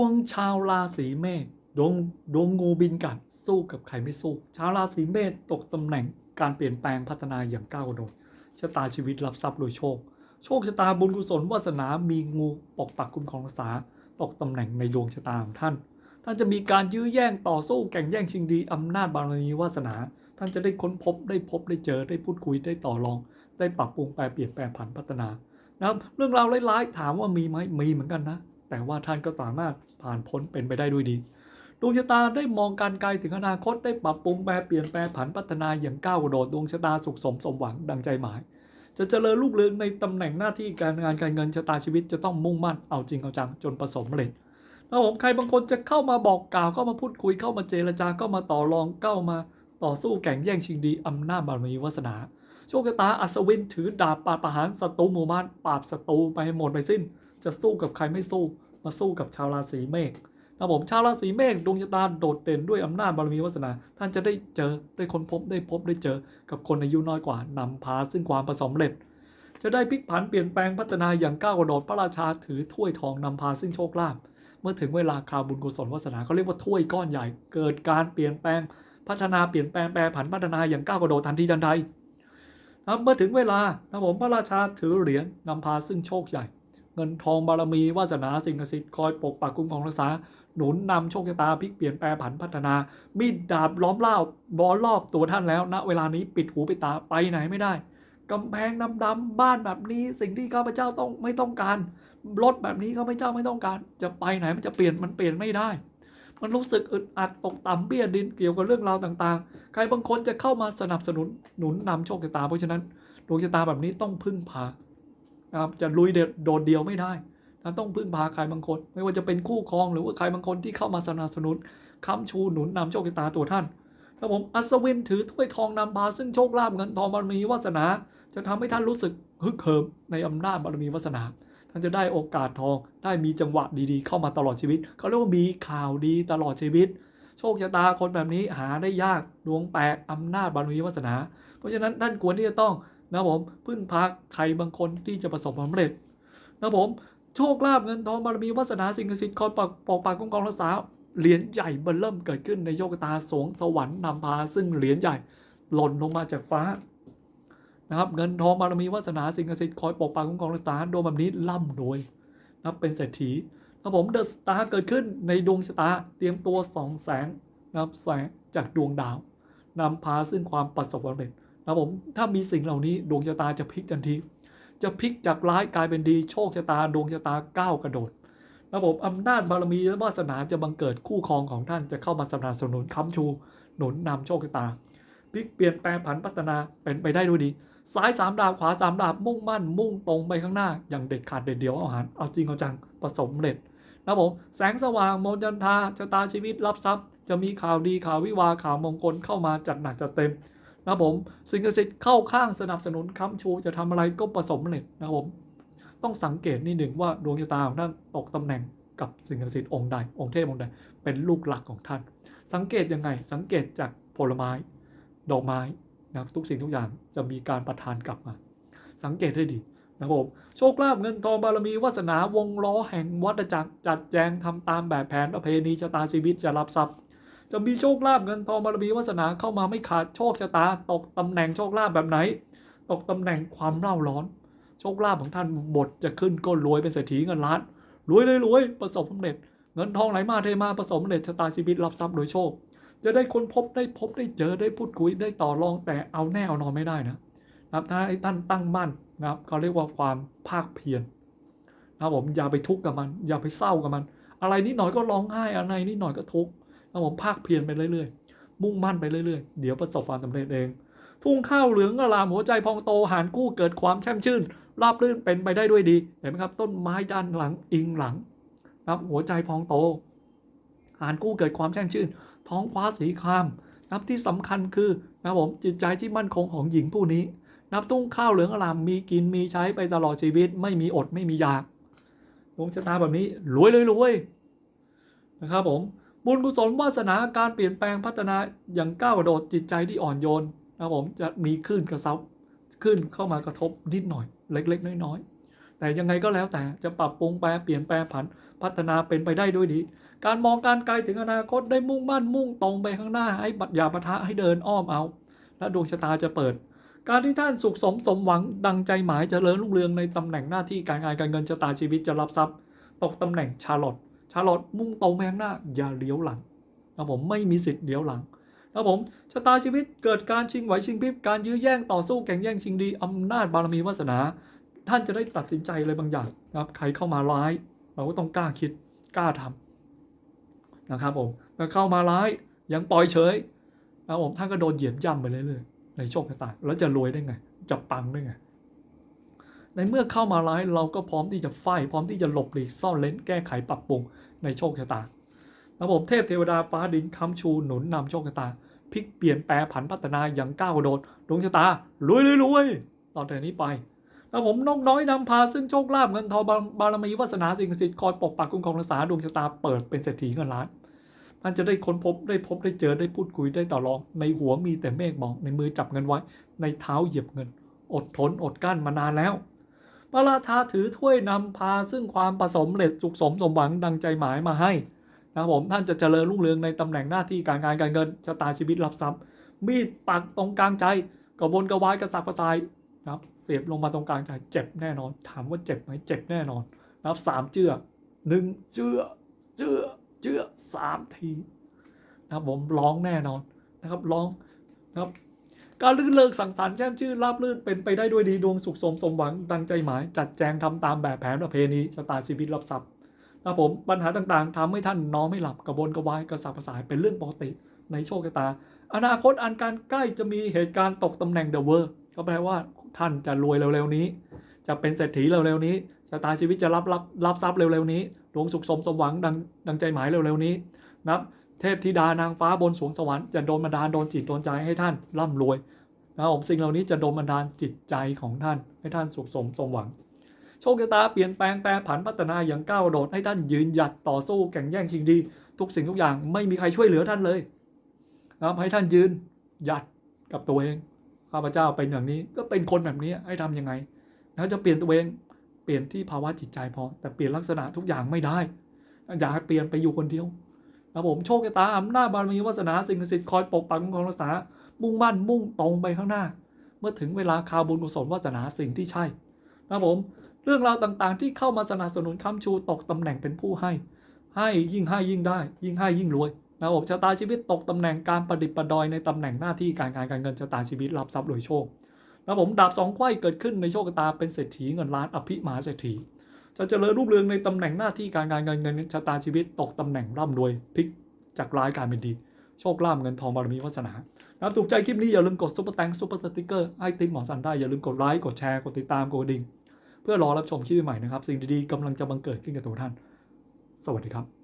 วงชาวราศีเมษดวงดวงงูบินกัดสู้กับใครไม่สู้ ชาวราศีเมษตกตำแหน่งการเปลี่ยนแปลงพัฒนาอย่างก้าวกระโดดชะตาชีวิตรับทรัพย์โดยโชค โชคชะตาบุญกุศลวาสนามีงูปกปักคุ้มครองรักษาตกตำแหน่งในดวงชะตาของท่าน ท่านจะมีการยื้อแย่งต่อสู้แข่งแย่งชิงดีอำนาจบารมีวาสนา ท่านจะได้ค้นพบได้พบได้เจอได้พูดคุยได้ต่อรอง ได้ปรับปรุงแปลเปลี่ยนแปลงผันพัฒนานะครับเรื่องราวร้ายๆถามว่ามีไหมมีเหมือนกันนะ แต่ว่าท่านก็สามารถผ่านพ้นเป็นไปได้ด้วยดีดวงชะตาได้มองการไกลถึงอนาคตได้ปรับปรุงแปลเปลี่ยนแปลผันพัฒนาอย่างก้าวกระโดดดวงชะตาสุขสมสมหวังดังใจหมาย จะเจริญรุ่งเรืองในตำแหน่งหน้าที่การงานการเงินชะตาชีวิตจะต้องมุ่งมั่นเอาจริงเอาจังจนประสบผลสำเร็จนะผมใครบางคนจะเข้ามาบอกกล่าวเข้ามาพูดคุยเข้ามาเจรจาก็มาต่อรองเข้ามาต่อสู้แข่งแย่งชิงดีอำนาจบารมีวาสนาโชคชะตาอัศวินถือดาบปราบประหารศัตรูหมู่บ้านปราบศัตรูไปให้หมดไปสิ้น จะสู้กับใครไม่สู้ มาสู้กับชาวราศีเมษนะผมชาวราศีเมษดวงชะตาโดดเด่นด้วยอำนาจบารมีวาสนา ท่านจะได้เจอได้ค้นพบได้พบได้เจอ กับคนอายุน้อยกว่านำพาซึ่งความประสบความเร็จ จะได้พลิกผันเปลี่ยนแปลงพัฒนาอย่างก้าวกระโดดพระราชาถือถ้วยทองนำพาซึ่งโชคลาภเมื่อถึงเวลาคาวบุญกุศลวาสนาเขาเรียกว่าถ้วยก้อนใหญ่เกิดการเปลี่ยนแปลงพัฒนาเปลี่ยนแปลงแปรผันพัฒนาอย่างก้าวกระโดดทันทีทันใดนะเมื่อถึงเวลานะผมพระราชาถือเหรียญนำพาซึ่งโชคใหญ่ เงินทองบารมีวาสนาสิ่งศักดิ์สิทธิ์คอยปกปักคุ้มครองรักษา หนุนนำโชคชะตาพลิกเปลี่ยนแปลผันพัฒนา มีดดาบล้อมรอบบอลรอบตัวท่านแล้วณเวลานี้ปิดหูปิดตาไปไหนไม่ได้กำแพงดำๆบ้านแบบนี้ สิ่งที่ข้าพเจ้าต้องไม่ต้องการรถแบบนี้ข้าพเจ้าไม่ต้องการ จะไปไหนมันจะเปลี่ยนมันเปลี่ยนไม่ได้ มันรู้สึกอึดอัดตกต่ำเบี้ยดินเกี่ยวกับเรื่องราวต่างๆ ใครบางคนจะเข้ามาสนับสนุนหนุนนำโชคชะตาเพราะฉะนั้นดวงชะตาแบบนี้ต้องพึ่งพา นะครับจะลุยเดโดดเดียวไม่ได้นะต้องพึ่งพาใครบางคน ไม่ว่าจะเป็นคู่ครองหรือว่าใครบางคนที่เข้ามาสนับสนุนค้ำชูหนุนนำโชคชะตาตัวท่านครับผมอัศวินถือถ้วยทองนำพาซึ่งโชคลาภเงินทองบารมีวาสนา จะทำให้ท่านรู้สึกฮึกเหิมในอำนาจบารมีวาสนา ท่านจะได้โอกาสทองได้มีจังหวะดีๆ เข้ามาตลอดชีวิตเขาเรียกว่ามีข่าวดีตลอดชีวิต โชคชะตาคนแบบนี้หาได้ยากดวงแปลกอำนาจบารมีวาสนา เพราะฉะนั้นท่านควรที่จะต้อง นะผมพึ่งพาใครบางคนที่จะประสบความสำเร็จนะผมโชคลาภเงินทองบารมีวาสนาสิ่งศักดิ์สิทธิ์คอยปกปกปักคุ้มครองรักษาเหรียญใหญ่เบิ่มเริ่มเกิดขึ้นในโชคตาสวงสวรรค์นำพาซึ่งเหรียญใหญ่หล่นลงมาจากฟ้านะครับเงินทองบารมีวาสนาสิ่งศักดิ์สิทธิ์คอยปกปักคุ้มครองรักษาโดยแบบนี้ร่ำรวยนะเป็นเศรษฐีนะผมเดอะสตาร์เกิดขึ้นในดวงชะตาเตรียมตัวสองแสงนะครับแสงจากดวงดาวนำพาซึ่งความประสบความสำเร็จ นะผมถ้ามีสิ่งเหล่านี้ดวงชะตาจะพลิกทันที จะพลิกจากร้ายกลายเป็นดีโชคชะตาดวงชะตาก้าวกระโดดนะผมอำนาจบารมีและวาสนาจะบังเกิดคู่ครองของท่านจะเข้ามาสนับสนุนค้ำชูหนุนนำโชคชะตาพลิกเปลี่ยนแปลงผันพัฒนาเป็นไปได้ด้วยดี ซ้ายสามดาบขวาสามดาบมุ่งมั่น มุ่งตรงไปข้างหน้า อย่างเด็ดขาดเด็ดเดียวเอาหารเอาจริงเอาจังประสบความเร็จนะผมแสงสว่างมนจันทาชะตาชีวิตรับทรัพย์ จะมีข่าวดีข่าววิวาข่าวมงคลเข้ามาจัดหนักจัดเต็ม นะครับผมสิ่งศักดิ์สิทธิ์เข้าข้างสนับสนุนค้ำชูจะทำอะไรก็ประสบความเร็จนะครับผมต้องสังเกตนิดหนึ่งว่าดวงชะตาของท่านตกตำแหน่งกับสิ่งศักดิ์สิทธิ์องค์ใดองค์เทพองค์ใดเป็นลูกหลักของท่าน สังเกตยังไง สังเกตจากผลไม้ ดอกไม้นะครับทุกสิ่งทุกอย่างจะมีการประทานกลับมา สังเกตให้ดีนะครับผมโชคลาภเงินทองบารมีวาสนาวงล้อแห่งวัฏจักรจัดแจงทำตามแบบแผนประเพณีชะตาชีวิตจะรับทรัพย์ จะมีโชคลาภเงินทองบารมีวาสนาเข้ามาไม่ขาดโชคชะตา ตกตำแหน่งโชคลาภแบบไหน ตกตำแหน่งความเร่าร้อน โชคลาภของท่านบทจะขึ้นก็รวยเป็นเศรษฐีเงินล้านรวยเลยรวยประสบความสำเร็จ เงินทองไหลมาเทมาประสบความสำเร็จชะตาชีวิตรับทรัพย์โดยโชค จะได้ค้นพบได้พบได้เจอได้พูดคุยได้ต่อรองแต่เอาแน่เอานอนไม่ได้นะนะครับถ้าให้ท่านตั้งมั่นนะครับเขาเรียกว่าความภาคเพียรนะผมอย่าไปทุกข์กับมัน อย่าไปเศร้ากับมัน อะไรนิดหน่อยก็ร้องไห้อะไรนิดหน่อยก็ทุกข์ นะครับผมภาคเพียรไปเรื่อยๆ มุ่งมั่นไปเรื่อยๆ เดี๋ยวประสบความสำเร็จเอง ทุ่งข้าวเหลืองอลามหัวใจพองโตหานกู้เกิดความแช่มชื่น ราบรื่นเป็นไปได้ด้วยดี เห็นไหมครับ ต้นไม้ด้านหลังอิงหลังครับหัวใจพองโตหานกู้เกิดความแช่มชื่น ท้องฟ้าสีครามนับที่สำคัญคือนะครับผมจิตใจที่มั่นคงของหญิงผู้นี้ นับตุ้งข้าวเหลืองอลามมีกินมีใช้ไปตลอดชีวิต ไม่มีอดไม่มีอยากดวงชะตาแบบนี้รวยเลยรวยนะครับผม บุญกุศลวาสนาการเปลี่ยนแปลงพัฒนาอย่างก้าวกระโดดจิตใจที่อ่อนโยนนะครับผมจะมีคลื่นกระซับคลื่นเข้ามากระทบนิดหน่อยเล็ก ๆ น้อยๆแต่ยังไงก็แล้วแต่จะปรับปรุงแปลเปลี่ยนแปลผันพัฒนาเป็นไปได้ด้วยดี การมองการไกลถึงอนาคตได้มุ่งมั่นมุ่งตรงไปข้างหน้าให้บัดอย่าปะทะให้เดินอ้อมเอา และดวงชะตาจะเปิด การที่ท่านสุขสมสมหวังดังใจหมายจเจริญรุ่งเรืองในตำแหน่งหน้าที่การงานการเงินชะตาชีวิตจะรับทรัพย์ ตกตำแหน่งชาลอต ชาร์ลอตมุ่งตรงไปข้างหน้า อย่าเลี้ยวหลังนะผมไม่มีสิทธิ์เลี้ยวหลังนะผมชะตาชีวิตเกิดการชิงไหวชิงพริบการยื้อแย่งต่อสู้แข่งแย่งชิงดีอำนาจบารมีวาสนา ท่านจะได้ตัดสินใจอะไรบางอย่างนะครับ ใครเข้ามาร้าย เราก็ต้องกล้าคิดกล้าทำนะครับผมถ้าเข้ามาร้ายยังปล่อยเฉยนะผมท่านก็โดนเหยียบย่ำไปเรื่อยๆในโชคชะตาแล้วจะรวยได้ไง จะปังได้ไงในเมื่อเข้ามาร้ายเราก็พร้อมที่จะไฟพร้อมที่จะหลบหลีกซ่อนเลนแก้ไขปรับปรุง ในโชคชะตา ระบบเทพเทวดาฟ้าดินค้ำชูหนุนนำโชคชะตาพลิกเปลี่ยนแปลผันพัฒนาอย่างก้าวกระโดดดวงชะตารวยรวยรวยต่อแต่นี้ไปแล้วผมนกน้อยนำพาซึ่งโชคลาภเงินทองบารมีวาสนาสิ่งศักดิ์สิทธิ์คอยปกปักคุ้มครองรักษาดวงชะตาเปิดเป็นเศรษฐีเงินล้านท่านจะได้ค้นพบได้พบได้เจอได้พูดคุยได้ต่อรอง ในหัวมีแต่เมฆหมอกในมือจับเงินไว้ ในเท้าเหยียบเงิน อดทนอดกลั้นมานานแล้ว พระราชาถือถ้วยนำพาซึ่งความประสมเร็จสุขสมสมหวังดังใจหมายมาให้นะผมท่านจะเจริญรุ่งเรืองในตำแหน่งหน้าที่การงานการเงินชะตาชีวิตรับทรัพย์ มีดปักตรงกลางใจกระวนกระวายกระสับกระส่ายนะครับเสียบลงมาตรงกลางใจเจ็บแน่นอน ถามว่าเจ็บไหมเจ็บแน่นอนนะครับสามเจือหนึ่งเจือเจือเจือสามทีนะครับผมร้องแน่นอนนะครับร้องนะครับ การลื่นเลิกสังสรรค์แช่มชื่นราบลื่นเป็นไปได้ด้วยดีดวงสุขสมสมหวังดังใจหมาย จัดแจงทำตามแบบแผนประเพณีชะตาชีวิตรับทรัพย์นะผมปัญหาต่างๆทำให้ท่านนอนไม่หลับกระวนกระวายกระสับกระส่ายเป็นเรื่องปกติในโชคชะตา อนาคตอันการใกล้จะมีเหตุการณ์ตกตำแหน่งเดอะเวอร์ก็แปลว่าท่านจะรวยเร็วๆนี้ จะเป็นเศรษฐีเร็วๆนี้ชะตาชีวิตจะรับรับรับทรัพย์เร็วๆนี้ดวงสุขสมสมหวังดังดังใจหมายเร็วๆนี้นะครับ เทพธิดานางฟ้าบนสวงสวรรค์จะโดนบันดาลโดนจิตโดนใจให้ท่านร่ำรวยนะครับผมสิ่งเหล่านี้จะโดนบันดาลจิตใจของท่าน ให้ท่านสุขสมสมหวัง โชคชะตาเปลี่ยนแปลงแปรผันพัฒนาอย่างก้าวโดดให้ท่านยืนหยัดต่อสู้แข่งแย่งชิงดี ทุกสิ่งทุกอย่างไม่มีใครช่วยเหลือท่านเลยนะครับให้ท่านยืนหยัดกับตัวเองข้าพเจ้าเป็นอย่างนี้ก็เป็นคนแบบนี้ให้ทำยังไงแล้วจะเปลี่ยนตัวเองเปลี่ยนที่ภาวะจิตใจพอ แต่เปลี่ยนลักษณะทุกอย่างไม่ได้อยากเปลี่ยนไปอยู่คนเดียว นะครับผมโชคชะตาอำนาจบารมีวาสนาสิ่งศักดิ์สิทธิ์คอยปกปักคุ้มครองรักษา มุ่งมั่นมุ่งตรงไปข้างหน้า เมื่อถึงเวลาคาวบุญกุศลวาสนาสิ่งที่ใช่นะครับผมเรื่องราวต่างๆ ที่เข้ามาสนับสนุนค้ำชูตกตำแหน่งเป็นผู้ให้ ให้ยิ่งให้ยิ่งได้ ยิ่งให้ยิ่งรวยนะครับผมชะตาชีวิตตกตำแหน่งการประดิษฐ์ประดอยในตำแหน่งหน้าที่การงานการเงินชะตาชีวิตรับทรัพย์รวยโชคนะผมดาบสองไขว้เกิดขึ้นในโชคชะตาเป็นเศรษฐีเงินล้านอภิมหาเศรษฐี จะเจริญรุ่งเรืองในตำแหน่งหน้าที่การงานการเงินชะตาชีวิตตกตำแหน่งร่ำรวยพลิกจากร้ายกลายเป็นดี โชคลาภเงินทองบารมีวาสนานะครับถูกใจคลิปนี้อย่าลืมกดซุปเปอร์แตงซุปเปอร์สติ๊กเกอร์ให้ติ๊กหมอสันได้อย่าลืมกดไลค์กดแชร์กดติดตามกดดิ่ง เพื่อรอรับชมคลิปใหม่นะครับ สิ่งดีๆกำลังจะบังเกิดขึ้นกับตัวท่าน สวัสดีครับ